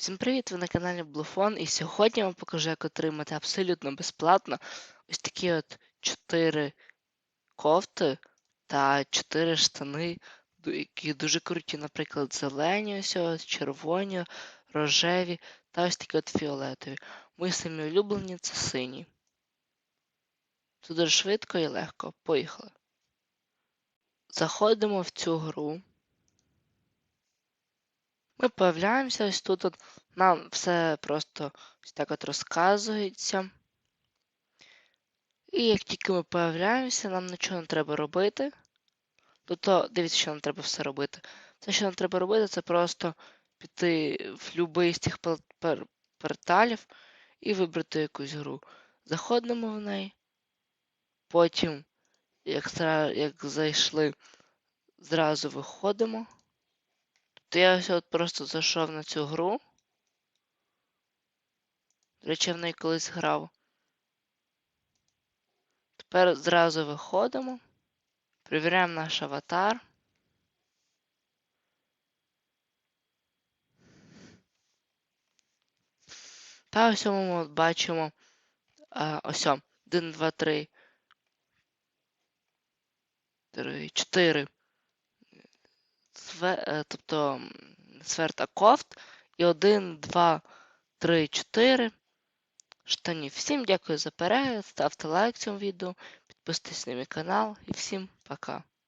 Всім привіт! Ви на каналі Bluefon і сьогодні я вам покажу, як отримати абсолютно безплатно ось такі от 4 кофти та 4 штани, які дуже круті, наприклад, зелені, ось ось, червоні, рожеві та ось такі от фіолетові. Мої самі улюблені це сині. Це дуже швидко і легко. Поїхали. Заходимо в цю гру. Ми появляємося ось тут. От, нам все просто ось так от розказується. І як тільки ми появляємося, нам нічого не треба робити. Тобто, дивіться, що нам треба все робити. Все, що нам треба робити, це просто піти в будь-який з цих порталів і вибрати якусь гру. Заходимо в неї. Потім, як, як зайшли, зразу виходимо. То я ось от просто зайшов на цю гру. До речі, в неї колись грав. Тепер зразу виходимо. Перевіряємо наш аватар. Та ось ми бачимо а, ось 1, 2, 3, 3, 4. Е, тобто сверта кофт і 1, 2, 3, 4 штанів. Всім дякую за перегляд, ставте лайк цьому відео, підписуйтесь на мій канал і всім пока.